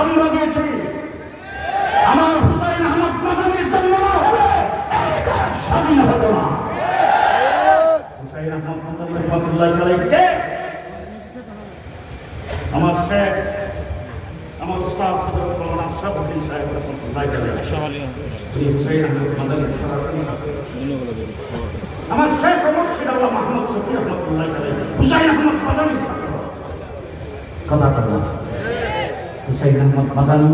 জন্ম দিয়েছি। আমার হুসাইন আহমদ মাদানির জন্ম না হলে এই দেশ স্বাধীন হতো না। হুসাইন আহমদ মাদানি রহমতুল্লাহ আলাইকে আমার শেখ আমার উস্তাদ হযরত মাওলানা আশরাফ উদ্দিন সাহেব রহমতুল্লাহ আলাইহি। তিনি হুসাইন আহমদ মাদানির সরাসরি আমার শেখ মুর্শিদ আল্লাহ মাহমুদ শফি রহমতুল্লাহ আলাইহি। হুসাইন আহমদ মাদানির ছাত্র। কথা কথা হুসাইন আহমদ মাদানি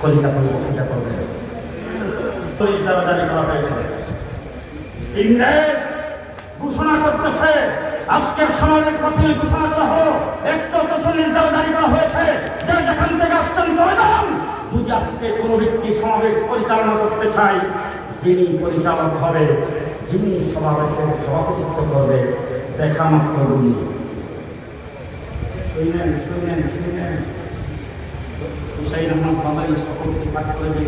কলিকাতা বক্তৃতা করবেন তৈরি করা হয়েছে ইংরেজ ঘোষণা করতেছে, আজকের সমাজের পথে ঘোষণা করা হলো। একশো চল্লিশ দ্বারা জারি করা হয়েছে, যে যেখান থেকে আসছেন চলে যদি আজকে কোনো ব্যক্তি সমাবেশ পরিচালনা করতে চায় যিনি পরিচালক হবে, যিনি সমাবেশের সভাপতিত্ব করবে, দেখা মাত্র উনি হুসাইন আহমদ বাঙালি সকলকে পাঠ করে যে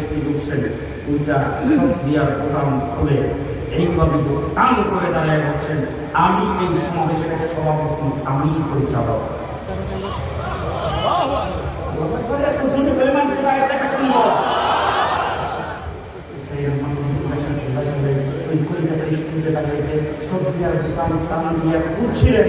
দিয়ার খুলে এইভাবে টান করে দাঁড়ায় বলছেন, আমি এই সমাবেশের সভাপতি আমি পরিচালক। সব দিয়ার দোকান টান দিয়ে উঠছিলেন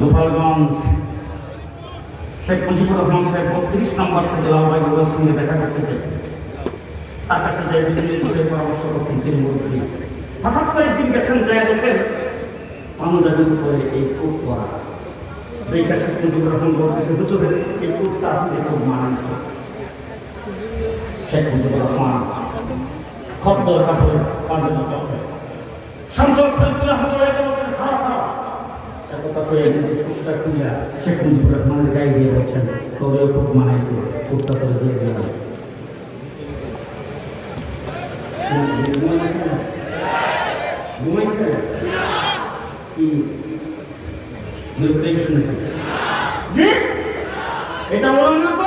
গোপালগঞ্জ, শেখ মুজিবুর রহমান সাহেব বত্রিশ নম্বর থেকে লালবাইগুলোর সঙ্গে দেখা করতে চাই তার কাছে যাই বিষয়ে পরামর্শ করতেন, তিনি মন্ত্রী হঠাৎ করে একদিন গেছেন যায় দেখেন পাঞ্জাবির উপরে এই কোট পরা দেখা শেখ মুজিবুর রহমান বলতেছে হুজুরের এই কোটটা আপনি খুব শেখ মুজিবুর রহমান কাপড় পাঞ্জাবি কাপড় খারাপ একথা কয়ে নিজের কুত্তা শেখ মুজিবুর রহমানের গায়ে দিয়ে বলছেন তোরেও খুব মানাইছে কুত্তা তোরে দিয়ে দিলাম। ঘুমাইছে কি বিরক্ত হয়েছে নাকি? জি? এটা বললাম না?